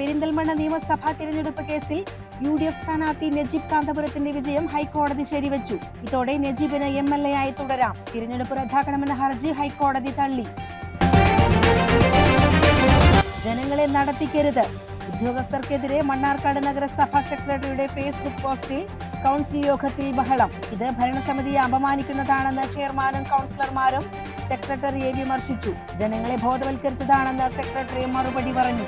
പെരിന്തൽമണ്ണ നിയമസഭാ തിരഞ്ഞെടുപ്പ് കേസിൽ യു ഡി എഫ് സ്ഥാനാർത്ഥി നജീബ് കാന്തപുരത്തിന്റെ വിജയം ഹൈക്കോടതി ശരിവച്ചു. ഇതോടെ നജീബിന് എം എൽ എ ആയി തുടരാം. തിരഞ്ഞെടുപ്പ് റദ്ദാക്കണമെന്ന ഹർജി ഹൈക്കോടതി തള്ളി. ജനങ്ങളെ നടത്തിക്കരുത്. ഉദ്യോഗസ്ഥർക്കെതിരെ മണ്ണാർക്കാട് നഗരസഭാ സെക്രട്ടറിയുടെ ഫേസ്ബുക്ക് പോസ്റ്റിൽ കൗൺസിൽ യോഗത്തിൽ ബഹളം. ഇത് ഭരണസമിതിയെ അപമാനിക്കുന്നതാണെന്ന് ചെയർമാനും കൗൺസിലർമാരും സെക്രട്ടറിയെ വിമർശിച്ചു. ജനങ്ങളെ ബോധവൽക്കരിച്ചതാണെന്ന് സെക്രട്ടറി മറുപടി പറഞ്ഞു.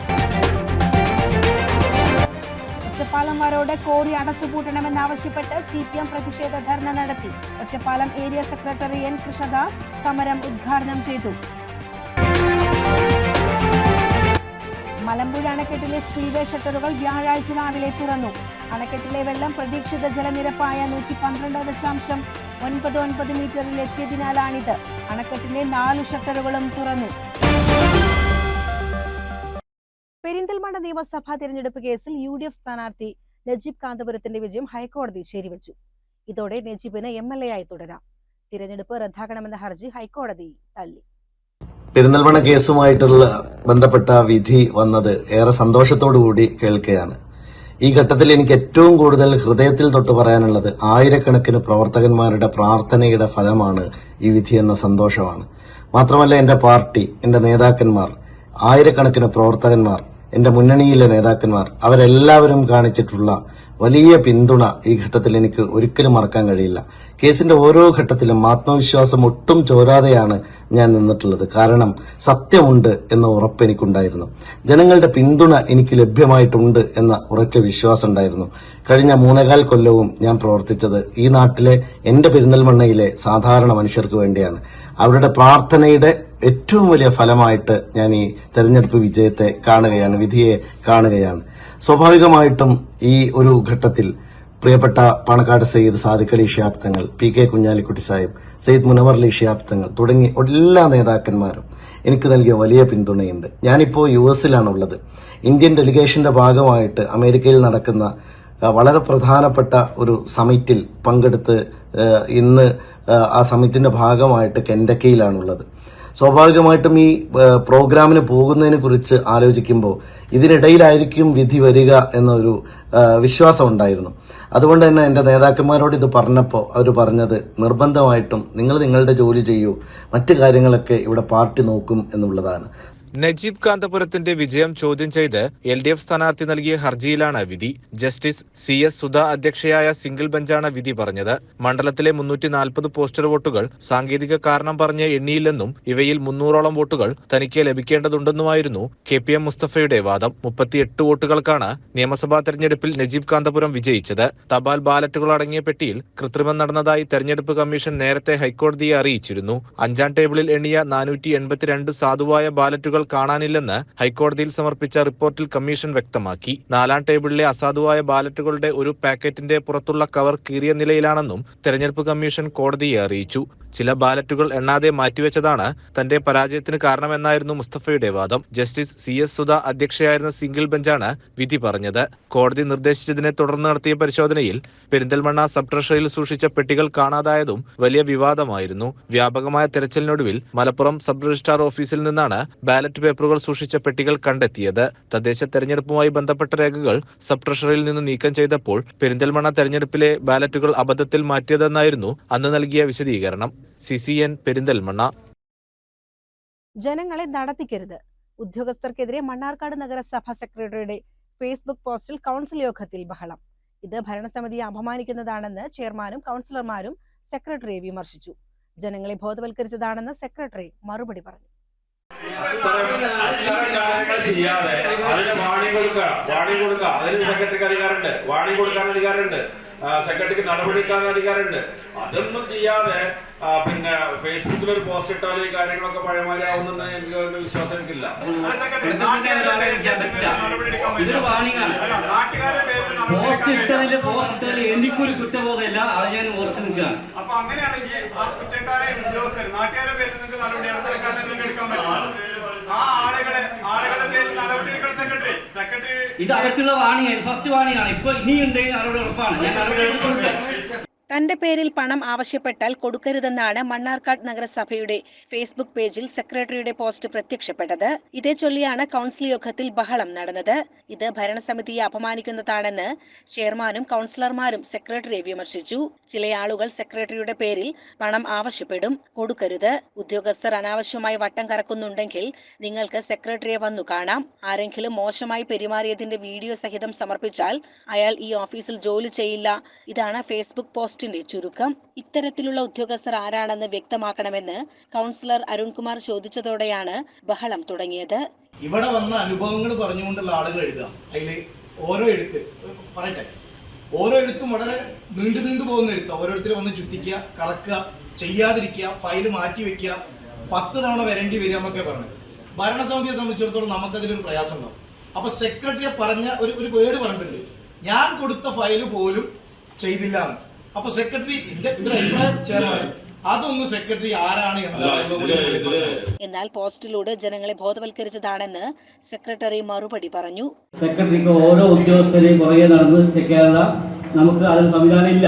ഒറ്റപ്പാലംമാരോട് കോറി അടച്ചുപൂട്ടണമെന്നാവശ്യപ്പെട്ട് സി പി എം പ്രതിഷേധ ധർണ നടത്തി. Ottapalam area secretary N Krishnadas സമരം ഉദ്ഘാടനം ചെയ്തു. മലമ്പുഴ അണക്കെട്ടിലെ സ്പീൽവേ ഷട്ടറുകൾ വ്യാഴാഴ്ച രാവിലെ തുറന്നു. അണക്കെട്ടിലെ വെള്ളം പ്രതീക്ഷിത ജലനിരപ്പായ നൂറ്റി പന്ത്രണ്ട് ദശാംശം ഒൻപത് ഒൻപത് മീറ്ററിൽ എത്തിയതിനാലാണിത്. അണക്കെട്ടിലെ നാല് ഷട്ടറുകളും തുറന്നു. പെരിന്തൽമണ്ണ നിയമസഭാ തിരഞ്ഞെടുപ്പ് കേസിൽ യു ഡി എഫ് സ്ഥാനാർത്ഥി നജീബ് കാന്തപുരത്തിന്റെ വിജയം ഹൈക്കോടതി ശരിവച്ചു. ഇതോടെ നജീബിന് എം എൽ എ ആയി തുടരാം. തിരഞ്ഞെടുപ്പ് റദ്ദാക്കണമെന്ന ഹർജി ഹൈക്കോടതി തള്ളി. പെരിന്തൽമണ്ണ കേസുമായിട്ടുള്ള ബന്ധപ്പെട്ട വിധി വന്നത് ഏറെ സന്തോഷത്തോടു കൂടി കേൾക്കുകയാണ്. ഈ ഘട്ടത്തിൽ എനിക്ക് ഏറ്റവും കൂടുതൽ ഹൃദയത്തിൽ തൊട്ട് പറയാനുള്ളത് ആയിരക്കണക്കിന് പ്രവർത്തകന്മാരുടെ പ്രാർത്ഥനയുടെ ഫലമാണ് ഈ വിധി എന്ന സന്തോഷമാണ്. മാത്രമല്ല എന്റെ പാർട്ടി എന്റെ നേതാക്കന്മാർ ആയിരക്കണക്കിന് പ്രവർത്തകന്മാർ എന്റെ മുന്നണിയിലെ നേതാക്കന്മാർ അവരെല്ലാവരും കാണിച്ചിട്ടുള്ള വലിയ പിന്തുണ ഈ ഘട്ടത്തിൽ എനിക്ക് ഒരിക്കലും മറക്കാൻ കഴിയില്ല. കേസിന്റെ ഓരോ ഘട്ടത്തിലും ആത്മവിശ്വാസം ഒട്ടും ചോരാതെയാണ് ഞാൻ നിന്നിട്ടുള്ളത്. കാരണം സത്യമുണ്ട് എന്ന ഉറപ്പ് എനിക്കുണ്ടായിരുന്നു. ജനങ്ങളുടെ പിന്തുണ എനിക്ക് ലഭ്യമായിട്ടുണ്ട് എന്ന ഉറച്ച വിശ്വാസം ഉണ്ടായിരുന്നു. കഴിഞ്ഞ മൂന്നേകാൽ കൊല്ലവും ഞാൻ പ്രവർത്തിച്ചത് ഈ നാട്ടിലെ എന്റെ പെരിന്തൽമണ്ണയിലെ സാധാരണ മനുഷ്യർക്ക് വേണ്ടിയാണ്. അവരുടെ പ്രാർത്ഥനയുടെ ഏറ്റവും വലിയ ഫലമായിട്ട് ഞാൻ ഈ തെരഞ്ഞെടുപ്പ് വിജയത്തെ കാണുകയാണ് വിധിയെ കാണുകയാണ്. സ്വാഭാവികമായിട്ടും ഈ ഒരു ഘട്ടത്തിൽ പ്രിയപ്പെട്ട പാണക്കാട് സയ്യിദ് സാദിഖ് അലി ഷിഹാബ് തങ്ങൾ പി കെ കുഞ്ഞാലിക്കുട്ടി സാഹിബ് സയ്യിദ് മുനവർ അലി ഷിഹാബ് തങ്ങൾ തുടങ്ങി എല്ലാ നേതാക്കന്മാരും എനിക്ക് നൽകിയ വലിയ പിന്തുണയുണ്ട്. ഞാനിപ്പോൾ യു എസിലാണുള്ളത് ഇന്ത്യൻ ഡെലിഗേഷന്റെ ഭാഗമായിട്ട് അമേരിക്കയിൽ നടക്കുന്ന വളരെ പ്രധാനപ്പെട്ട ഒരു സമിറ്റിൽ പങ്കെടുത്ത് ഇന്ന് ആ സമിറ്റിന്റെ ഭാഗമായിട്ട് കെൻഡക്കയിലാണുള്ളത് സ്വാഭാവികമായിട്ടും ഈ പ്രോഗ്രാമിന് പോകുന്നതിനെ കുറിച്ച് ആലോചിക്കുമ്പോൾ ഇതിനിടയിലായിരിക്കും വിധി വരിക എന്നൊരു വിശ്വാസം ഉണ്ടായിരുന്നു അതുകൊണ്ട് തന്നെ എന്റെ നേതാക്കന്മാരോട് ഇത് പറഞ്ഞപ്പോൾ അവർ പറഞ്ഞത് നിർബന്ധമായിട്ടും നിങ്ങൾ നിങ്ങളുടെ ജോലി ചെയ്യൂ മറ്റു കാര്യങ്ങളൊക്കെ ഇവിടെ പാർട്ടി നോക്കും എന്നുള്ളതാണ്. നജീബ് കാന്തപുരത്തിന്റെ വിജയം ചോദ്യം ചെയ്ത് എൽ ഡി എഫ് സ്ഥാനാർത്ഥി നൽകിയ ഹർജിയിലാണ് വിധി. ജസ്റ്റിസ് സി എസ് സുധ അധ്യക്ഷയായ സിംഗിൾ ബെഞ്ചാണ് വിധി പറഞ്ഞത്. മണ്ഡലത്തിലെ മുന്നൂറ്റി നാൽപ്പത് പോസ്റ്റർ വോട്ടുകൾ സാങ്കേതിക കാരണം പറഞ്ഞ് എണ്ണിയില്ലെന്നും ഇവയിൽ മുന്നൂറോളം വോട്ടുകൾ തനിക്ക് ലഭിക്കേണ്ടതുണ്ടെന്നുമായിരുന്നു കെ പി എം മുസ്തഫയുടെ വാദം. മുപ്പത്തിയെട്ട് വോട്ടുകൾക്കാണ് നിയമസഭാ തെരഞ്ഞെടുപ്പിൽ നജീബ് കാന്തപുരം വിജയിച്ചത്. തപാൽ ബാലറ്റുകൾ അടങ്ങിയ പെട്ടിയിൽ കൃത്രിമം നടന്നതായി തെരഞ്ഞെടുപ്പ് കമ്മീഷൻ നേരത്തെ ഹൈക്കോടതിയെ അറിയിച്ചിരുന്നു. അഞ്ചാം ടേബിളിൽ എണ്ണിയ നാനൂറ്റി സാധുവായ ബാലറ്റുകൾ കാണാനില്ലെന്ന് ഹൈക്കോടതിയിൽ സമർപ്പിച്ച റിപ്പോർട്ടിൽ കമ്മീഷൻ വ്യക്തമാക്കി. നാലാം ടേബിളിലെ അസാധുവായ ബാലറ്റുകളുടെ ഒരു പാക്കറ്റിന്റെ പുറത്തുള്ള കവർ കീറിയ നിലയിലാണെന്നും തെരഞ്ഞെടുപ്പ് കമ്മീഷൻ കോടതിയെ അറിയിച്ചു. ചില ബാലറ്റുകൾ എണ്ണാതെ മാറ്റിവെച്ചതാണ് തന്റെ പരാജയത്തിന് കാരണമെന്നായിരുന്നു മുസ്തഫയുടെ വാദം. ജസ്റ്റിസ് സി എസ് സുധ അധ്യക്ഷയായിരുന്ന സിംഗിൾ ബെഞ്ചാണ് വിധി പറഞ്ഞത്. കോടതി നിർദ്ദേശിച്ചതിനെ തുടർന്ന് നടത്തിയ പരിശോധനയിൽ പെരിന്തൽമണ്ണ സബ് ട്രഷറിയിൽ സൂക്ഷിച്ച പെട്ടികൾ കാണാതായതും വലിയ വിവാദമായിരുന്നു. വ്യാപകമായ തെരച്ചിലിനൊടുവിൽ മലപ്പുറം സബ് രജിസ്ട്രാർ ഓഫീസിൽ നിന്നാണ് ബാലറ്റ് പേപ്പറുകൾ സൂക്ഷിച്ച പെട്ടികൾ കണ്ടെത്തിയത്. തദ്ദേശ തെരഞ്ഞെടുപ്പുമായി ബന്ധപ്പെട്ട രേഖകൾ സബ് ട്രഷറിയിൽ നിന്ന് നീക്കം ചെയ്തപ്പോൾ പെരിന്തൽമണ്ണ തെരഞ്ഞെടുപ്പിലെ ബാലറ്റുകൾ അബദ്ധത്തിൽ മാറ്റിയതെന്നായിരുന്നു അന്ന് നൽകിയ വിശദീകരണം. C C N Perinthalmanna. ജനങ്ങളെ നടത്തിക്കരുത്. ഉദ്യോഗസ്ഥർക്കെതിരെ മണ്ണാർക്കാട് നഗരസഭാ സെക്രട്ടറിയുടെ ഫേസ്ബുക്ക് പോസ്റ്റിൽ കൗൺസിൽ യോഗത്തിൽ ബഹളം. ഇത് ഭരണസമിതിയെ അപമാനിക്കുന്നതാണെന്ന് ചെയർമാനും കൗൺസിലർമാരും സെക്രട്ടറിയെ വിമർശിച്ചു. ജനങ്ങളെ ബോധവൽക്കരിച്ചതാണെന്ന് സെക്രട്ടറി മറുപടി പറഞ്ഞു. ചെയ്യാതെ അതിന് വാണി കൊടുക്കുക വാണി കൊടുക്കുക അതിന് സെക്രട്ടറിക്ക് അധികാരമുണ്ട്. വാണി കൊടുക്കാൻ അധികാരമുണ്ട്. സെക്രട്ടറിക്ക് നടപടിയെടുക്കാൻ അധികാരമുണ്ട്. അതൊന്നും ചെയ്യാതെ പിന്നെ ഫേസ്ബുക്കിൽ ഒരു പോസ്റ്റ് ഇട്ടാൽ ഈ കാര്യങ്ങളൊക്കെ പഴയമാരി ആവുന്ന എനിക്ക് വിശ്വാസം എനിക്കില്ല. പോസ്റ്റ് പോസ്റ്റ് ഇട്ടതിൽ എനിക്കൊരു കുറ്റബോധമില്ല. അത് ഞാൻ ഉറച്ചു നിൽക്കുകയാണ്. അപ്പൊ അങ്ങനെയാണെങ്കിൽ ആ കുറ്റക്കാരെ ഉദ്യോഗസ്ഥർ നാട്ടുകാരുടെ പേരിൽ നിങ്ങൾക്ക് നടപടിയാണ്. സർക്കാരിനെ നിങ്ങൾക്ക് എടുക്കാൻ പറ്റില്ല. ആ ആളുകളെ ആളുകളുടെ പേരിൽ ഇത് അവർക്കുള്ള വാണിംഗ് ഫസ്റ്റ് വാണിംഗ് ആണ് ഇപ്പൊ ഇനിയുണ്ടെങ്കിൽ അവരോട് ഉറപ്പാണ്. ഞാൻ തന്റെ പേരിൽ പണം ആവശ്യപ്പെട്ടാൽ കൊടുക്കരുതെന്നാണ് മണ്ണാർക്കാട് നഗരസഭയുടെ ഫേസ്ബുക്ക് പേജിൽ സെക്രട്ടറിയുടെ പോസ്റ്റ് പ്രത്യക്ഷപ്പെട്ടത്. ഇതേ ചൊല്ലിയാണ് കൗൺസിൽ യോഗത്തിൽ ബഹളം നടന്നത്. ഇത് ഭരണസമിതിയെ അപമാനിക്കുന്നതാണെന്ന് ചെയർമാനും കൗൺസിലർമാരും സെക്രട്ടറിയെ വിമർശിച്ചു. ചില ആളുകൾ സെക്രട്ടറിയുടെ പേരിൽ പണം ആവശ്യപ്പെടും കൊടുക്കരുത്. ഉദ്യോഗസ്ഥർ അനാവശ്യമായി വട്ടം കറക്കുന്നുണ്ടെങ്കിൽ നിങ്ങൾക്ക് സെക്രട്ടറിയെ വന്നു കാണാം. ആരെങ്കിലും മോശമായി പെരുമാറിയതിന്റെ വീഡിയോ സഹിതം സമർപ്പിച്ചാൽ അയാൾ ഈ ഓഫീസിൽ ജോലി ചെയ്യില്ല. ഇതാണ് ഫേസ്ബുക്ക് പോസ്റ്റിന്റെ ചുരുക്കം ഇത്തരത്തിലുള്ള ഉദ്യോഗസ്ഥർ ആരാണെന്ന് വ്യക്തമാക്കണമെന്ന് കൗൺസിലർ അരുൺകുമാർ ചോദിച്ചതോടെയാണ് ബഹളം തുടങ്ങിയത്. ഇവിടെ വന്ന അനുഭവങ്ങൾ പറഞ്ഞുകൊണ്ടുള്ള ആളുകൾ എഴുതാം. അതിൽ ഓരോ എഴുത്ത് പറയട്ടെ. ഓരോ എഴുത്തും വളരെ നീണ്ടു നീണ്ടു പോകുന്ന എഴുത്ത്. ഓരോരുത്തരും വന്ന് ചുറ്റിക്കുക കളക്കുക ചെയ്യാതിരിക്കുക ഫയൽ മാറ്റി വെക്കുക പത്ത് തവണ വരേണ്ടി വരിക എന്നൊക്കെ പറഞ്ഞു ഭരണസമിതിയെ സംബന്ധിച്ചിടത്തോളം നമുക്കതിലൊരു പ്രയാസം ഉണ്ടാവും അപ്പൊ സെക്രട്ടറിയെ പറഞ്ഞ ഒരു ഒരു വേർഡ് പറഞ്ഞിട്ടുണ്ട് ഞാൻ കൊടുത്ത ഫയൽ പോലും ചെയ്തില്ല അപ്പൊ സെക്രട്ടറി ചെയർമാൻ അതൊന്ന് സെക്രട്ടറി ആരാണ് എന്നാൽ പോസ്റ്റിലൂടെ ജനങ്ങളെ ബോധവൽക്കരിച്ചതാണെന്ന് സെക്രട്ടറി മറുപടി പറഞ്ഞു. സെക്രട്ടറിക്ക് ഓരോ ഉദ്യോഗസ്ഥരെയും പുറകെ നടന്ന് ചെക്കാനുള്ള നമുക്ക് അതിന് സംവിധാനം ഇല്ല.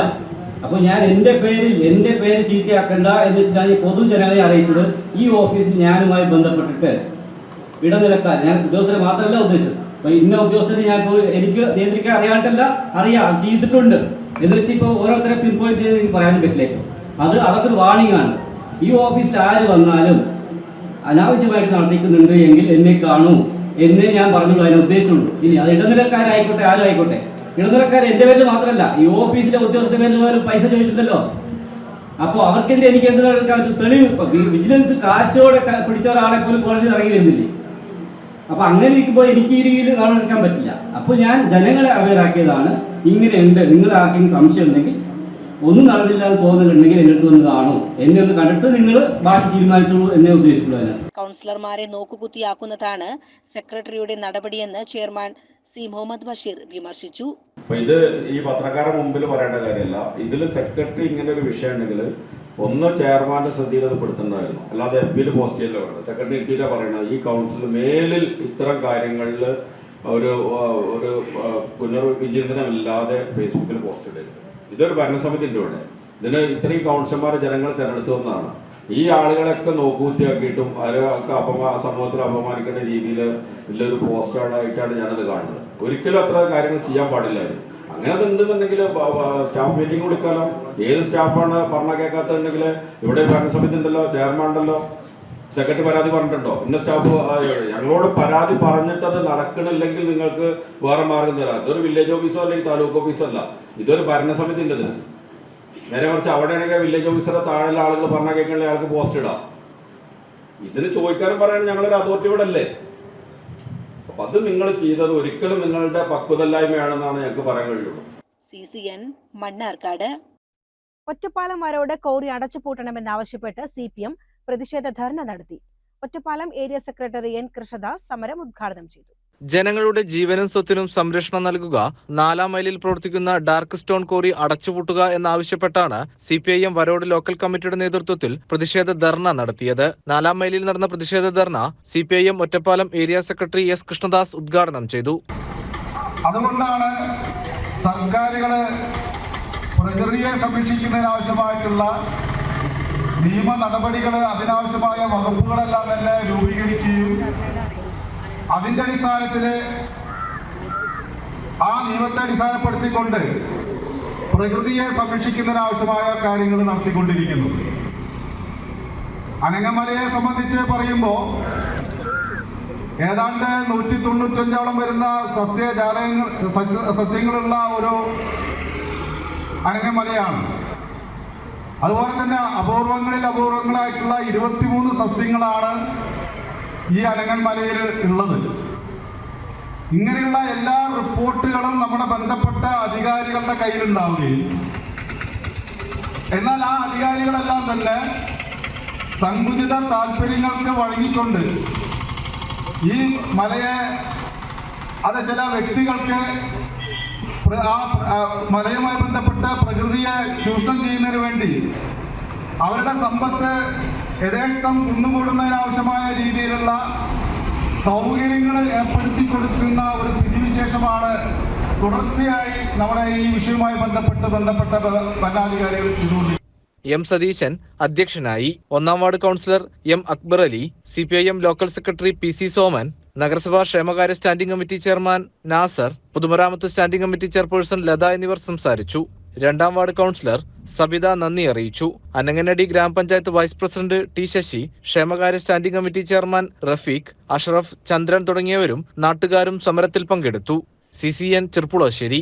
അപ്പോൾ ഞാൻ എന്റെ പേരിൽ എന്റെ പേര് ചീത്തയാക്കണ്ട എന്ന് വെച്ചാൽ ഈ പൊതുജനങ്ങളെ അറിയിച്ചത് ഈ ഓഫീസിൽ ഞാനുമായി ബന്ധപ്പെട്ടിട്ട്. ഇടനിലക്കാർ ഞാൻ ഉദ്യോഗസ്ഥരെ മാത്രമല്ല ഉദ്ദേശിച്ചത്. ഇന്ന ഉദ്യോഗസ്ഥരെ ഞാൻ എനിക്ക് നിയന്ത്രിക്കാൻ അറിയാണ്ടല്ല അറിയാം ചെയ്തിട്ടുണ്ട്. എന്ന് വെച്ച് ഇപ്പോൾ ഓരോരുത്തരെ പിൻ പോയിന്റ് ചെയ്ത് എനിക്ക് പറയാനും പറ്റില്ല അത് അവർക്കൊരു വാണിംഗ് ആണ്. ഈ ഓഫീസിൽ ആര് വന്നാലും അനാവശ്യമായിട്ട് നടത്തിക്കുന്നുണ്ട് എങ്കിൽ എന്നെ കാണൂ എന്നേ ഞാൻ പറഞ്ഞുള്ളൂ അതിനെ ഉദ്ദേശിച്ചുള്ളൂ. ഇനി അത് ഇടനിലക്കാരായിക്കോട്ടെ ആരും ആയിക്കോട്ടെ. ഇടനിലക്കാർ എന്റെ പേരിൽ മാത്രമല്ല ഈ ഓഫീസിലെ ഉദ്യോഗസ്ഥരുടെ പേരിൽ പോലും പൈസ ചോദിച്ചിട്ടുണ്ടല്ലോ. അപ്പോൾ അവർക്കെതിരെ എനിക്ക് എന്ത് തെളിവ് ഇപ്പൊ വിജിലൻസ് കാശോടെ പിടിച്ച ഒരാളെ പോലും കോടതി ഇറങ്ങി വരുന്നില്ലേ? അപ്പൊ അങ്ങനെ ഇരിക്കുമ്പോൾ എനിക്ക് ഈ രീതിയിൽ നടക്കാൻ പറ്റില്ല. അപ്പോൾ ഞാൻ ജനങ്ങളെ അവയറാക്കിയതാണ് ഇങ്ങനെയുണ്ട് നിങ്ങൾ ആർക്കെങ്കിലും സംശയം ഉണ്ടെങ്കിൽ ഒന്നും നടന്നില്ലാതെ പോകുന്നുണ്ടെങ്കിൽ എന്റെ അടുത്ത് വന്ന് കാണും. എന്നെ ഒന്ന് കണ്ടിട്ട് നിങ്ങൾ ബാക്കി തീരുമാനിച്ചോളൂ എന്നേ ഉദ്ദേശിച്ചുള്ളൂ കൗൺസിലർമാരെ നോക്കുകുത്തിയാക്കുന്നതാണ് സെക്രട്ടറിയുടെ നടപടിയെന്ന് ചെയർമാൻ സി മുഹമ്മദ് ബഷീർ വിമർശിച്ചു. അപ്പൊ ഇത് ഈ പത്രക്കാരുടെ മുമ്പിൽ പറയേണ്ട കാര്യമല്ല. ഇതിൽ സെക്രട്ടറി ഇങ്ങനെ ഒരു വിഷയം ഉണ്ടെങ്കിൽ ഒന്ന് ചെയർമാന്റെ ശ്രദ്ധയിൽ അത് പെടുത്തുണ്ടായിരുന്നു അല്ലാതെ എഫ് ബിയിൽ പോസ്റ്റ് ചെയ്യലോ വേണം സെക്രട്ടറി എത്തിയിട്ടാ പറയുന്നത് ഈ കൗൺസിൽ മേലിൽ ഇത്തരം കാര്യങ്ങളിൽ ഒരു ഒരു പുനർവിചിന്തനമില്ലാതെ ഫേസ്ബുക്കിൽ പോസ്റ്റ് ഇടരുത്. ഇതൊരു ഭരണസമിതിന്റെ ഇവിടെ. ഇതിന് ഇത്രയും കൗൺസിലർമാരെ ജനങ്ങൾ തെരഞ്ഞെടുത്തു വന്നതാണ് ഈ ആളുകളൊക്കെ നോക്കൂത്തിയാക്കിയിട്ടും അവരൊക്കെ അപമാ സമൂഹത്തിൽ അപമാനിക്കേണ്ട രീതിയിൽ വലിയൊരു പോസ്റ്റായിട്ടാണ് ഞാനത് കാണുന്നത്. ഒരിക്കലും അത്ര കാര്യങ്ങൾ ചെയ്യാൻ പാടില്ലായിരുന്നു. അങ്ങനെ ഉണ്ടെന്നുണ്ടെങ്കിൽ സ്റ്റാഫ് മീറ്റിംഗ് വിളിക്കാലോ ഏത് സ്റ്റാഫാണ് പറഞ്ഞ കേൾക്കാത്തുണ്ടെങ്കിൽ ഇവിടെ ഭരണസമിതി ഉണ്ടല്ലോ ചെയർമാൻ ഉണ്ടല്ലോ സെക്രട്ടറി പരാതി പറഞ്ഞിട്ടുണ്ടോ? ഇന്ന സ്റ്റാഫ് ഞങ്ങളോട് പരാതി പറഞ്ഞിട്ട് അത് നടക്കണില്ലെങ്കിൽ നിങ്ങൾക്ക് വേറെ മാർഗം തരാം. ഇതൊരു വില്ലേജ് ഓഫീസോ അല്ലെങ്കിൽ താലൂക്ക് ഓഫീസോ അല്ല. ഇതൊരു ഭരണസമിതി ഉണ്ട് നേരെ മറിച്ച് അവിടെയാണെങ്കിൽ വില്ലേജ് ഓഫീസറെ താഴെയുള്ള ആളുകൾ പറഞ്ഞ കേൾക്കണ ആൾക്ക് പോസ്റ്റ് ഇടാം. ഇതിന് ചോദിക്കാനും പറയാനും ഞങ്ങളൊരു അതോറിറ്റി ഇവിടെ അല്ലേ? അപ്പൊ അത് നിങ്ങൾ ചെയ്തത് ഒരിക്കലും നിങ്ങളുടെ പക്വതല്ലായ്മയാണെന്നാണ് ഞങ്ങൾക്ക് പറയാൻ കഴിയുള്ളൂ. C C N Mannarkkad. Ottapalam Varode quarry അടച്ചുപൂട്ടണമെന്നാവശ്യപ്പെട്ട് C P M പ്രതിഷേധ ധർണ നടത്തി. Ottapalam area secretary N Krishnadas സമരം ഉദ്ഘാടനം ചെയ്തു. ജനങ്ങളുടെ ജീവനും സ്വത്തിനും സംരക്ഷണം നൽകുക നാലാം മൈലിൽ പ്രവർത്തിക്കുന്ന ഡാർക്ക് സ്റ്റോൺ കോറി അടച്ചുപൂട്ടുക എന്നാവശ്യപ്പെട്ടാണ് C P I M Varode local കമ്മിറ്റിയുടെ നേതൃത്വത്തിൽ പ്രതിഷേധ ധർണ നടത്തിയത്. നാലാം മൈലിൽ നടന്ന പ്രതിഷേധ dharna C P I M Ottapalam area secretary S. Krishnadas ഉദ്ഘാടനം ചെയ്തു. അതുകൊണ്ടാണ് സർക്കാരുകൾ പ്രകൃതിയെ സംരക്ഷിക്കുന്നതിനാവശ്യമായിട്ടുള്ള നിയമ നടപടികൾ അതിനാവശ്യമായ വകുപ്പുകളെല്ലാം തന്നെ രൂപീകരിക്കുകയും അതിന്റെ അടിസ്ഥാനത്തിൽ ആ നിയമത്തെ അടിസ്ഥാനപ്പെടുത്തിക്കൊണ്ട് പ്രകൃതിയെ സംരക്ഷിക്കുന്നതിനാവശ്യമായ കാര്യങ്ങൾ നടത്തിക്കൊണ്ടിരിക്കുന്നു. അനങ്ങമലയെ സംബന്ധിച്ച് പറയുമ്പോൾ ഏതാണ്ട് നൂറ്റി തൊണ്ണൂറ്റഞ്ചോളം വരുന്ന സസ്യജാലങ്ങൾ സസ്യങ്ങളുള്ള ഒരു അനങ്ങമലയാണ്. അതുപോലെ തന്നെ അപൂർവങ്ങളിൽ അപൂർവങ്ങളായിട്ടുള്ള ഇരുപത്തിമൂന്ന് സസ്യങ്ങളാണ് ഈ അനങ്ങന്മലയിൽ ഉള്ളത്. ഇങ്ങനെയുള്ള എല്ലാ റിപ്പോർട്ടുകളും നമ്മുടെ ബന്ധപ്പെട്ട അധികാരികളുടെ കയ്യിലുണ്ടാവുകയും എന്നാൽ ആ അധികാരികളെല്ലാം തന്നെ സങ്കുചിത താല്പര്യങ്ങൾക്ക് വഴങ്ങിക്കൊണ്ട് ഈ മലയെ അത് ചില വ്യക്തികൾക്ക് ആ മലയുമായി ബന്ധപ്പെട്ട പ്രകൃതിയെ ചൂഷണം ചെയ്യുന്നതിന് വേണ്ടി അവരുടെ സമ്പത്ത് യഥേഷ്ടം കുന്നുകൂടുന്നതിനാവശ്യമായ രീതിയിലുള്ള സൗകര്യങ്ങൾ ഏർപ്പെടുത്തി കൊടുക്കുന്ന ഒരു സ്ഥിതിവിശേഷമാണ് തുടർച്ചയായി നമ്മുടെ ഈ വിഷയവുമായി ബന്ധപ്പെട്ട് ബന്ധപ്പെട്ട ഭരണാധികാരികൾ ചെയ്തുകൊണ്ടിരിക്കുന്നത്. എം സതീശൻ അധ്യക്ഷനായി ഒന്നാം ward councillor M Akbar Ali C P I M local secretary P C Soman നഗരസഭാ ക്ഷേമകാര്യ സ്റ്റാൻഡിംഗ് കമ്മിറ്റി ചെയർമാൻ നാസർ പൊതുമരാമത്ത് സ്റ്റാൻഡിംഗ് കമ്മിറ്റി ചെയർപേഴ്സൺ ലത എന്നിവർ സംസാരിച്ചു. രണ്ടാം വാർഡ് കൗൺസിലർ സബിത നന്ദി അറിയിച്ചു. അനങ്ങനടി ഗ്രാമപഞ്ചായത്ത് വൈസ് പ്രസിഡന്റ് ടി ശശി ക്ഷേമകാര്യ standing committee chairman Rafeeq Ashraf Chandran തുടങ്ങിയവരും നാട്ടുകാരും സമരത്തിൽ പങ്കെടുത്തു. C C N Cherpulassery.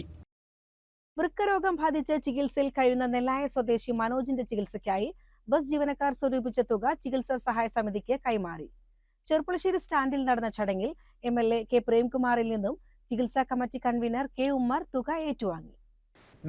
വൃക്കരോഗം ബാധിച്ച് ചികിത്സയിൽ കഴിയുന്ന നെല്ലായ സ്വദേശി മനോജിന്റെ ചികിത്സയ്ക്കായി ബസ് ജീവനക്കാർ സ്വരൂപിച്ച തുക ചികിത്സാ സഹായ സമിതിക്ക് കൈമാറി. ചെറുപ്പുളശ്ശേരി സ്റ്റാൻഡിൽ നടന്ന ചടങ്ങിൽ എം എൽ എ കെ പ്രേംകുമാറിൽ നിന്നും ചികിത്സാ കമ്മിറ്റി കൺവീനർ കെ ഉമ്മർ തുക ഏറ്റുവാങ്ങി.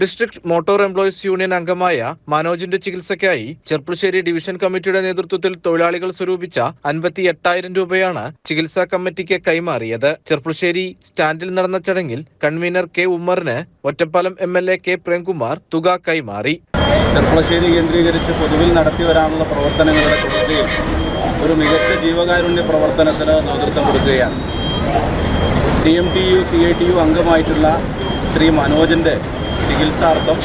ഡിസ്ട്രിക്ട് മോട്ടോർ എംപ്ലോയീസ് യൂണിയൻ അംഗമായ മനോജിന്റെ ചികിത്സയ്ക്കായി ചെർപ്പുളശ്ശേരി ഡിവിഷൻ കമ്മിറ്റിയുടെ നേതൃത്വത്തിൽ തൊഴിലാളികൾ സ്വരൂപിച്ച അൻപത്തി എട്ടായിരം രൂപയാണ് ചികിത്സാ കമ്മിറ്റിക്ക് കൈമാറിയത്. ചെർപ്പുളശ്ശേരി സ്റ്റാൻഡിൽ നടന്ന ചടങ്ങിൽ convener K ഉമ്മറിന് Ottapalam M L A K Premkumar തുക കൈമാറി. ചെർപ്പുളശ്ശേരി കേന്ദ്രീകരിച്ച് പൊതുവിൽ നടത്തി വരാനുള്ള പ്രവർത്തനങ്ങളുടെ തുടർച്ചയിൽ ഒരു മികച്ച ജീവകാരുണ്യ പ്രവർത്തനത്തിന് നേതൃത്വം കൊടുക്കുകയാണ്. T M T U C I T U അംഗമായിട്ടുള്ള Sri മനോജിന്റെ ചികിത്സാർത്ഥം.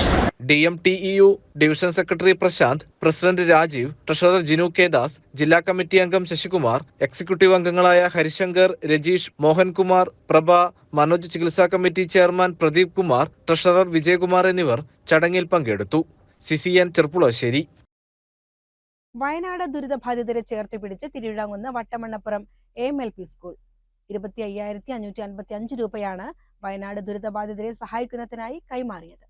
D M T E U division secretary Prashanth president Rajeev treasurer Jinu K Das ജില്ലാ കമ്മിറ്റി അംഗം ശശികുമാർ എക്സിക്യൂട്ടീവ് അംഗങ്ങളായ ഹരിശങ്കർ രജീഷ് മോഹൻകുമാർ പ്രഭ മനോജ് ചികിത്സാ committee chairman Pradeep Kumar treasurer Vijayakumar എന്നിവർ ചടങ്ങിൽ പങ്കെടുത്തു. സിസിഎൻ ചെറുപ്പുളശ്ശേരി വയനാട് ദുരിതബാധിതരെ ചേർത്ത് പിടിച്ച് Thiruvizhamkunnu Vattamannappuram M L P school. ഇരുപത്തി അയ്യായിരത്തി അഞ്ഞൂറ്റി അൻപത്തി അഞ്ച് രൂപയാണ് വയനാട് ദുരിതബാധിതരെ സഹായിക്കുന്നതിനായി കൈമാറിയത്.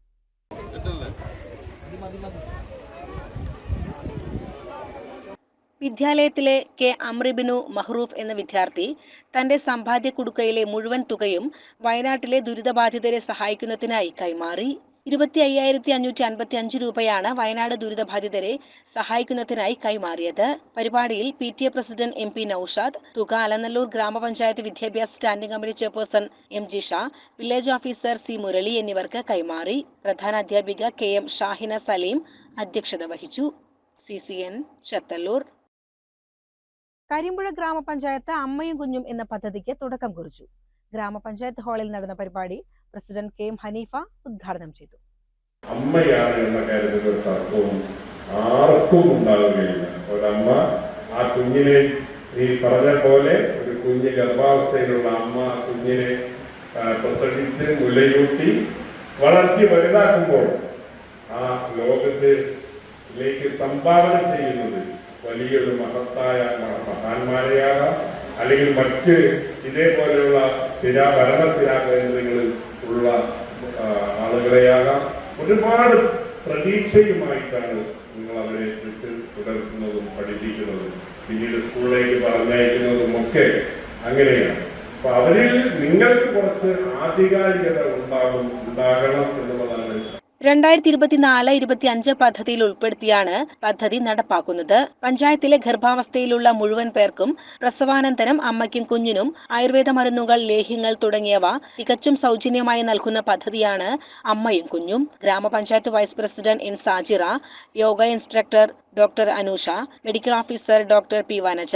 വിദ്യാലയത്തിലെ കെ അമ്രിബിനു മഹ്റൂഫ് എന്ന വിദ്യാർത്ഥി തന്റെ സമ്പാദ്യ കുടുക്കയിലെ മുഴുവൻ തുകയും വയനാട്ടിലെ ദുരിതബാധിതരെ സഹായിക്കുന്നതിനായി കൈമാറി. ഇരുപത്തി അയ്യായിരത്തി അഞ്ഞൂറ്റി അൻപത്തി അഞ്ച് രൂപയാണ് വയനാട് ദുരിതബാധിതരെ സഹായിക്കുന്നതിനായി കൈമാറിയത്. പരിപാടിയിൽ P T A president M P Noushad തുക അലനല്ലൂർ ഗ്രാമപഞ്ചായത്ത് വിദ്യാഭ്യാസ standing committee chairperson M G Sha village officer C Murali എന്നിവർക്ക് കൈമാറി. പ്രധാന അധ്യാപിക കെ എം ഷാഹിന സലീം അധ്യക്ഷത വഹിച്ചു. C C N Chathallur. Karimpuzha grama panchayat അമ്മയും കുഞ്ഞും എന്ന പദ്ധതിക്ക് തുടക്കം കുറിച്ചു. ഗ്രാമപഞ്ചായത്ത് ഹാളിൽ നടന്ന പരിപാടി പ്രസിഡന്റ് കെ എം ഹനീഫ ഉദ്ഘാടനം ചെയ്തു. അമ്മയാണ് എന്ന കാര്യത്തിൽ ഒരു തർക്കവും ആർക്കും ഉണ്ടാവുകയില്ല. ഒരമ്മ ആ കുഞ്ഞിനെ ഈ പറഞ്ഞ പോലെ ഒരു കുഞ്ഞ് ഗർഭാവസ്ഥയിലുള്ള അമ്മ കുഞ്ഞിനെ പ്രസവിച്ച് മുലയൂട്ടി വളർത്തി വലുതാക്കുമ്പോൾ ആ ലോകത്തിലേക്ക് സംഭാവന ചെയ്യുന്നത് വലിയൊരു മഹത്തായ മഹാന്മാരെയാകാം. അല്ലെങ്കിൽ മറ്റ് ഇതേപോലെയുള്ള സ്ഥിര ഭരണസ്ഥിരാ കേന്ദ്രങ്ങളിൽ ഉള്ള ആളുകളെയാകാം. ഒരുപാട് പ്രതീക്ഷയുമായിട്ടാണ് നിങ്ങൾ അവരെ വെച്ച് തുടർക്കുന്നതും പഠിപ്പിക്കുന്നതും പിന്നീട് സ്കൂളിലേക്ക് പറഞ്ഞയക്കുന്നതും ഒക്കെ അങ്ങനെയാണ്. അപ്പൊ അവരിൽ നിങ്ങൾക്ക് കുറച്ച് ആധികാരികത ഉണ്ടാകും ഉണ്ടാകണം എന്നുള്ളതാണ് രണ്ടായിരത്തി ഇരുപത്തിനാല് ഇരുപത്തി അഞ്ച് പദ്ധതിയിൽ ഉൾപ്പെടുത്തിയാണ് പദ്ധതി നടപ്പാക്കുന്നത്. പഞ്ചായത്തിലെ ഗർഭാവസ്ഥയിലുള്ള മുഴുവൻ പേർക്കും പ്രസവാനന്തരം അമ്മയ്ക്കും കുഞ്ഞിനും ആയുർവേദ മരുന്നുകൾ ലേഹ്യങ്ങൾ തുടങ്ങിയവ തികച്ചും സൗജന്യമായി നൽകുന്ന പദ്ധതിയാണ് അമ്മയും കുഞ്ഞും. ഗ്രാമപഞ്ചായത്ത് vice president N Sajira yoga instructor doctor Anusha medical officer doctor P Vanaja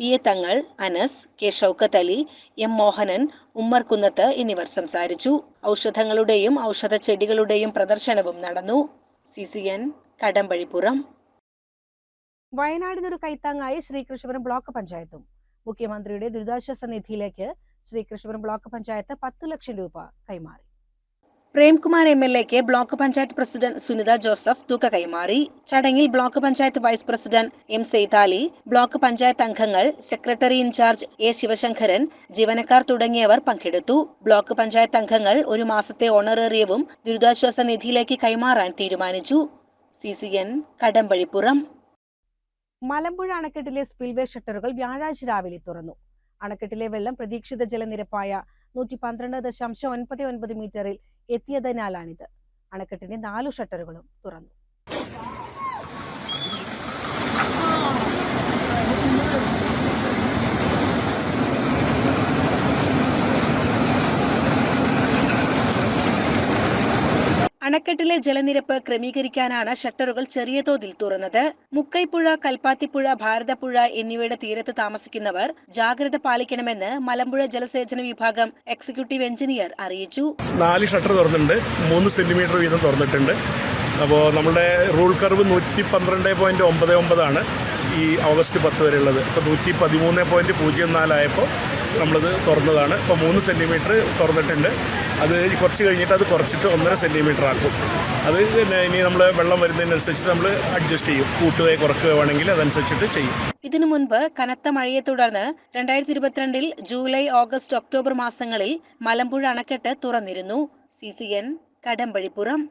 P A Thangal Anas K Shoukath Ali M Mohanan Ummer Kunnath എന്നിവർ സംസാരിച്ചു. ഔഷധങ്ങളുടെയും ഔഷധ ചെടികളുടെയും പ്രദർശനവും നടന്നു. C C N Kadambazhipuram. വയനാടിനൊരു കൈത്താങ്ങായി ശ്രീകൃഷ്ണപുരം ബ്ലോക്ക് പഞ്ചായത്തും. മുഖ്യമന്ത്രിയുടെ ദുരിതാശ്വാസ നിധിയിലേക്ക് ശ്രീകൃഷ്ണപുരം ബ്ലോക്ക് പഞ്ചായത്ത് പത്ത് ലക്ഷം രൂപ കൈമാറി. പ്രേംകുമാർ എം എൽ എക്ക് block panchayat president Sunitha Joseph തുക കൈമാറി. ചടങ്ങിൽ block panchayat vice president M Seythali block panchayat അംഗങ്ങൾ സെക്രട്ടറി ഇൻചാർജ് എ ശിവശങ്കരൻ ജീവനക്കാർ തുടങ്ങിയവർ പങ്കെടുത്തു. ബ്ലോക്ക് പഞ്ചായത്ത് അംഗങ്ങൾ ഒരു മാസത്തെ ഓണറേറിയവും ദുരിതാശ്വാസ നിധിയിലേക്ക് കൈമാറാൻ തീരുമാനിച്ചു. C C N Kadambazhipuram. Malampuzha അണക്കെട്ടിലെ സ്പിൽവേ ഷട്ടറുകൾ വ്യാഴാഴ്ച രാവിലെ തുറന്നു. അണക്കെട്ടിലെ വെള്ളം പ്രതീക്ഷിത ജലനിരപ്പായ നൂറ്റി പന്ത്രണ്ട് ദശാംശം ഒൻപത് ഒൻപത് മീറ്ററിൽ എത്തിയതിനാലാണിത്. അണക്കെട്ടിന്റെ നാലു ഷട്ടറുകളും തുറന്നു. അണക്കെട്ടിലെ ജലനിരപ്പ് ക്രമീകരിക്കാനാണ് ഷട്ടറുകൾ ചെറിയ തോതിൽ തുറന്നത്. മുക്കൈപ്പുഴ കൽപ്പാത്തിപ്പുഴ ഭാരതപ്പുഴ എന്നിവയുടെ തീരത്ത് താമസിക്കുന്നവർ ജാഗ്രത പാലിക്കണമെന്ന് മലമ്പുഴ ജലസേചന വിഭാഗം എക്സിക്യൂട്ടീവ് എഞ്ചിനീയർ അറിയിച്ചു. നാല് ഷട്ടർ തുറന്നിട്ടുണ്ട്. മൂന്ന് സെന്റിമീറ്റർ വീതം തുറന്നിട്ടുണ്ട്. അപ്പോൾ നമ്മുടെ റൂൾ കർവ് നൂറ്റി പന്ത്രണ്ട് പോയിന്റ് ഒമ്പത് ഒമ്പതാണ് ഈ ഓഗസ്റ്റ് പത്ത് വരെയുള്ളത്. ഇപ്പോൾ നൂറ്റി പതിമൂന്ന് പോയിന്റ് പൂജ്യം നാലായപ്പോൾ നമ്മളത് തുറന്നതാണ്. ഇപ്പോൾ മൂന്ന് സെന്റിമീറ്റർ തുറന്നിട്ടുണ്ട്. അത് കുറച്ച് കഴിഞ്ഞിട്ട് അത് കുറച്ചിട്ട് ഒന്നര സെന്റിമീറ്റർ ആക്കും. അത് പിന്നെ ഇനി നമ്മൾ വെള്ളം വരുന്നതിനനുസരിച്ച് നമ്മൾ അഡ്ജസ്റ്റ് ചെയ്യും. കൂട്ടുകയോ കുറക്കുകയോ വേണമെങ്കിൽ അതനുസരിച്ചിട്ട് ചെയ്യും. ഇതിനു മുൻപ് കനത്ത മഴയെ തുടർന്ന് രണ്ടായിരത്തി ഇരുപത്തിരണ്ടിൽ ജൂലൈ ഓഗസ്റ്റ് ഒക്ടോബർ മാസങ്ങളിൽ മലമ്പുഴ അണക്കെട്ട് തുറന്നിരുന്നു. C C N Kadambazhipuram.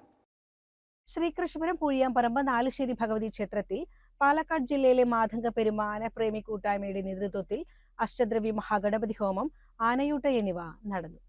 Sreekrishnapuram Poozhiyamparamba Nalusseri Bhagavathi ക്ഷേത്രത്തിൽ പാലക്കാട് ജില്ലയിലെ മാതംഗ പെരുമ ആനപ്രേമി കൂട്ടായ്മയുടെ നേതൃത്വത്തിൽ അഷ്ടദ്രവ്യ മഹാഗണപതി ഹോമം ആനയൂട്ട എന്നിവ നടന്നു.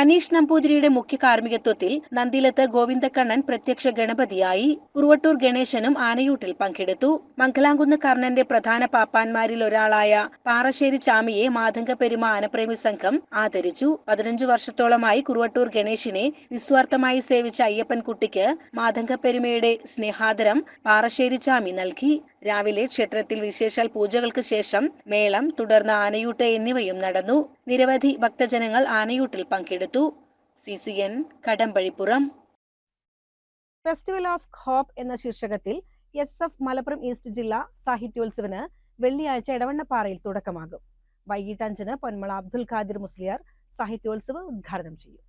അനീഷ് നമ്പൂതിരിയുടെ മുഖ്യ കാർമ്മികത്വത്തിൽ നന്ദിലത്ത് ഗോവിന്ദക്കണ്ണൻ പ്രത്യക്ഷ ഗണപതിയായി ഉറുവട്ടൂർ ഗണേശനും ആനയൂട്ടിൽ പങ്കെടുത്തു. മംഗലാംകുന്ന് കർണന്റെ പ്രധാന പാപ്പാൻമാരിൽ ഒരാളായ പാറശ്ശേരി ചാമിയെ മാതംഗ പെരുമ ആനപ്രേമി സംഘം ആദരിച്ചു. പതിനഞ്ചു വർഷത്തോളമായി കുറുവട്ടൂർ ഗണേശിനെ നിസ്വാർത്ഥമായി സേവിച്ച അയ്യപ്പൻകുട്ടിക്ക് മാതംഗ പെരുമയുടെ സ്നേഹാദരം പാറശ്ശേരി ചാമി നൽകി. രാവിലെ ക്ഷേത്രത്തിൽ വിശേഷാൽ പൂജകൾക്ക് ശേഷം മേളം തുടർന്ന് ആനയൂട്ട് എന്നിവയും നടന്നു. നിരവധി ഭക്തജനങ്ങൾ ആനയൂട്ടിൽ പങ്കെടുത്തു. C C N Kadambazhipuram. Festival of hope എന്ന ശീർഷകത്തിൽ എസ് എഫ് മലപ്പുറം ഈസ്റ്റ് ജില്ലാ സാഹിത്യോത്സവന് വെള്ളിയാഴ്ച ഇടവണ്ണപ്പാറയിൽ തുടക്കമാകും. വൈകിട്ട് അഞ്ചിന് പൊന്മള അബ്ദുൽ ഖാദിർ മുസ്ലിയാർ സാഹിത്യോത്സവം ഉദ്ഘാടനം ചെയ്യും.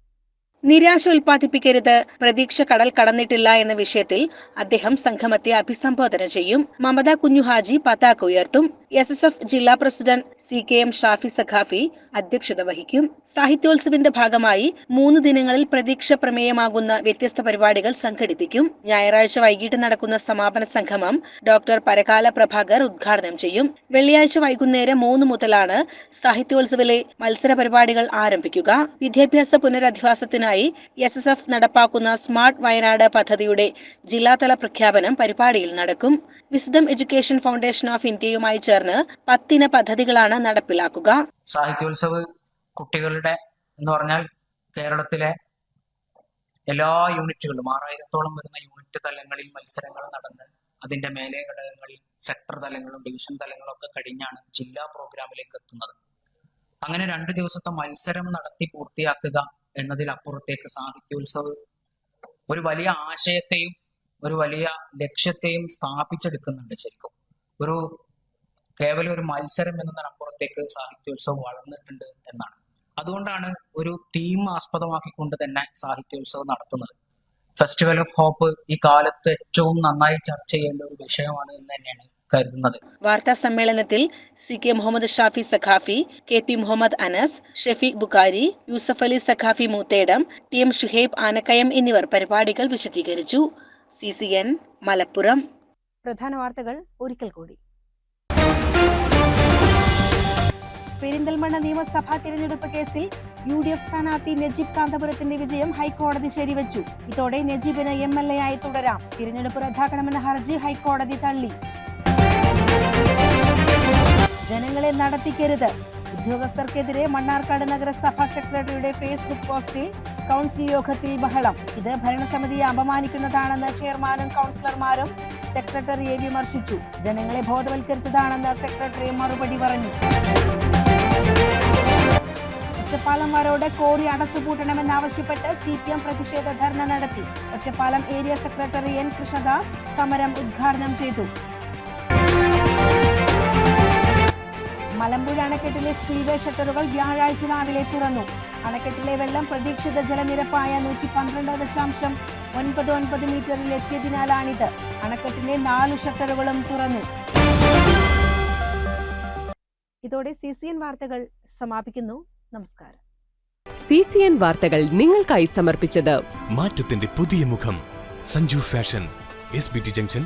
നിരാശ ഉൽപ്പാദിപ്പിക്കരുത് പ്രതീക്ഷ കടൽ കടന്നിട്ടില്ല എന്ന വിഷയത്തിൽ അദ്ദേഹം സംഗമത്തെ അഭിസംബോധന ചെയ്യും. മമത കുഞ്ഞുഹാജി പതാക ഉയർത്തും. എസ് എസ് എഫ് ജില്ലാ president C K M Shafi Saqafi അധ്യക്ഷത വഹിക്കും. സാഹിത്യോത്സവിന്റെ ഭാഗമായി മൂന്ന് ദിനങ്ങളിൽ പ്രതീക്ഷ പ്രമേയമാകുന്ന വ്യത്യസ്ത പരിപാടികൾ സംഘടിപ്പിക്കും. ഞായറാഴ്ച വൈകിട്ട് നടക്കുന്ന സമാപന സംഗമം ഡോക്ടർ പരകാല പ്രഭാകർ ഉദ്ഘാടനം ചെയ്യും. വെള്ളിയാഴ്ച വൈകുന്നേരം മൂന്ന് മുതലാണ് സാഹിത്യോത്സവിലെ മത്സര പരിപാടികൾ ആരംഭിക്കുക. വിദ്യാഭ്യാസ പുനരധിവാസത്തിനായി എസ് എസ് എഫ് നടപ്പാക്കുന്ന സ്മാർട്ട് വയനാട് പദ്ധതിയുടെ ജില്ലാതല പ്രഖ്യാപനം പരിപാടിയിൽ നടക്കും. വിസ്ഡം എഡ്യൂക്കേഷൻ ഫൗണ്ടേഷൻ ഓഫ് ഇന്ത്യയുമായി ചേർന്ന് പത്തിന പദ്ധതികളാണ് നടപ്പിലാക്കുക. സാഹിത്യോത്സവ് കുട്ടികളുടെ എന്ന് പറഞ്ഞാൽ കേരളത്തിലെ എല്ലാ യൂണിറ്റുകളും ആറായിരത്തോളം വരുന്ന യൂണിറ്റ് തലങ്ങളിൽ മത്സരങ്ങൾ നടന്ന് അതിന്റെ മേലെ ഘടകങ്ങളിൽ സെക്ടർ തലങ്ങളും ഡിവിഷൻ തലങ്ങളും ഒക്കെ കഴിഞ്ഞാണ് ജില്ലാ പ്രോഗ്രാമിലേക്ക് എത്തുന്നത്. അങ്ങനെ രണ്ട് ദിവസത്തെ മത്സരം നടത്തി പൂർത്തിയാക്കുക എന്നതിലപ്പുറത്തേക്ക് സാഹിത്യോത്സവ് ഒരു വലിയ ആശയത്തെയും ഒരു വലിയ ലക്ഷ്യത്തെയും സ്ഥാപിച്ചെടുക്കുന്നുണ്ട് ശരിക്കും. ഒരു കേവലം ഒരു മത്സരം എന്നതിനപ്പുറത്തേക്ക് സാഹിത്യോത്സവം വളർന്നിട്ടുണ്ട് എന്നാണ്. അതുകൊണ്ടാണ് ഒരു തീം ആസ്പദമാക്കിക്കൊണ്ട് തന്നെ സാഹിത്യോത്സവം നടത്തുന്നത്. ഫെസ്റ്റിവൽ ഓഫ് ഹോപ്പ് ഈ കാലത്ത് ഏറ്റവും നന്നായി ചർച്ച ചെയ്യേണ്ട ഒരു വിഷയമാണ് എന്ന് തന്നെയാണ് കരുതുന്നത്. വാർത്താ സമ്മേളനത്തിൽ C K Muhammad Shafi Saqafi K P Muhammad Anas Shafeeq Bukhari Yusuf Ali Saqafi Moothedam T M Shuhaib Anakkayam എന്നിവർ പരിപാടികൾ വിശദീകരിച്ചു. C C N Malappuram. പ്രധാന വാർത്തകൾ ഒരിക്കൽ കൂടി. പെരിന്തൽമണ്ണ നിയമസഭാ തിരഞ്ഞെടുപ്പ് കേസിൽ യു ഡി എഫ് സ്ഥാനാർത്ഥി നജീബ് കാന്തപുരത്തിന്റെ വിജയം ഹൈക്കോടതി ശരിവച്ചു. ഇതോടെ നജീബിന് എം എൽ എ ആയി തുടരാം. തിരഞ്ഞെടുപ്പ് റദ്ദാക്കണമെന്ന ഹർജി ഹൈക്കോടതി തള്ളി. ജനങ്ങളെ നടത്തിക്കരുത്. ഉദ്യോഗസ്ഥർക്കെതിരെ മണ്ണാർക്കാട് നഗരസഭാ സെക്രട്ടറിയുടെ ഫേസ്ബുക്ക് പോസ്റ്റിൽ കൗൺസിൽ യോഗത്തിൽ ബഹളം. ഇത് ഭരണസമിതിയെ അപമാനിക്കുന്നതാണെന്ന് ചെയർമാനും കൗൺസിലർമാരും സെക്രട്ടറിയെ വിമർശിച്ചു. ജനങ്ങളെ ബോധവൽക്കരിച്ചതാണെന്ന് സെക്രട്ടറി മറുപടി പറഞ്ഞു. ഒറ്റപ്പാലംകാരോട് കോറി അടച്ചുപൂട്ടണമെന്നാവശ്യപ്പെട്ട് സി പി എം പ്രതിഷേധ ധർണ നടത്തി. Ottapalam area secretary N Krishnadas സമരം ഉദ്ഘാടനം ചെയ്തു. മലമ്പുഴ അണക്കെട്ടിലെ സ്പീഡ്വേ ഷട്ടറുകൾ വ്യാഴാഴ്ച രാവിലെ തുറന്നു. അണക്കെട്ടിലെ വെള്ളം പ്രതീക്ഷിത ജലനിരപ്പായ നൂറ്റി പന്ത്രണ്ട് ദശാംശം ഒൻപത് ഒൻപത് മീറ്ററിൽ എത്തിയതിനാലാണിത്. അണക്കെട്ടിലെ നാല് ഷട്ടറുകളും തുറന്നു. ഇതോടെ സി സി എൻ വാർത്തകൾ സമാപിക്കുന്നു. നമസ്കാരം. സി സി എൻ വാർത്തകൾ നിങ്ങൾക്കായി സമർപ്പിച്ചത് മാറ്റത്തിന്റെ പുതിയ മുഖം. Sanju fashion S B T junction